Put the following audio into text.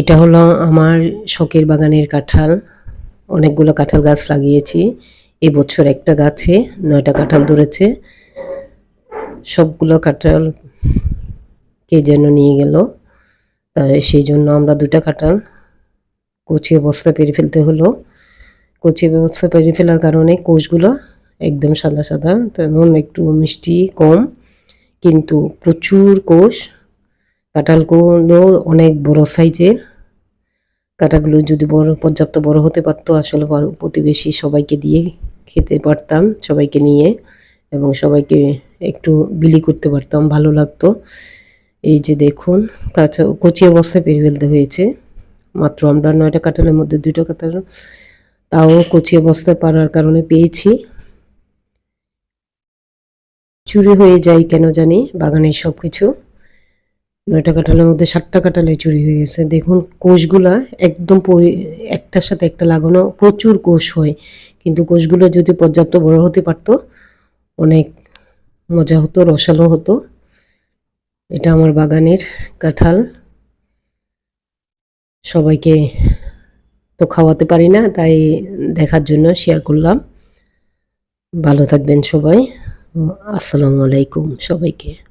এটা হলো আমার শখের বাগানের কাঁঠাল। অনেকগুলো কাঁঠাল গাছ লাগিয়েছি। এবছর একটা গাছে নয়টা কাঁঠাল ধরেছে। সবগুলো কাঁঠাল কে যেন নিয়ে গেল। তাই সেই জন্য আমরা দুটা কাঁঠাল কচিয়ে বস্তা পেরে ফেলতে হলো। কচিয়ে বস্তা পেরে ফেলার কারণে কোষগুলো একদম সাদা সাদা, তেমন একটু মিষ্টি কম। কিন্তু প্রচুর কোষ কাঁঠালগুলো অনেক বড় সাইজের। কাঁটাগুলো যদি বড়, পর্যাপ্ত বড় হতে পারতো, আসলে প্রতিবেশী সবাইকে দিয়ে খেতে পারতাম, সবাইকে নিয়ে এবং সবাইকে একটু বিলি করতে পারতাম, ভালো লাগতো। এই যে দেখুন, কাঁচা, কচি অবস্থায় পেরে ফেলতে হয়েছে। মাত্র আমরা নয়টা কাঁঠালের মধ্যে দুটো কাঁঠাল, তাও কচি অবস্থায় পারার কারণে পেয়েছি। চুরি হয়ে যায় কেন জানি বাগানের সব কিছু নয়টা কাঁঠালের মধ্যে সাতটা কাঁঠালে চুরি হয়ে গেছে। দেখুন, কোষগুলা একদম একটার সাথে একটা লাগানো প্রচুর কোষ হয়। কিন্তু কোষগুলো যদি পর্যাপ্ত বড় হতে পারতো, অনেক মজা হতো, রসালো হতো। এটা আমার বাগানের কাঁঠাল। সবাইকে তো খাওয়াতে পারি না, তাই দেখার জন্য শেয়ার করলাম। ভালো থাকবেন সবাই। আসসালামু আলাইকুম সবাইকে।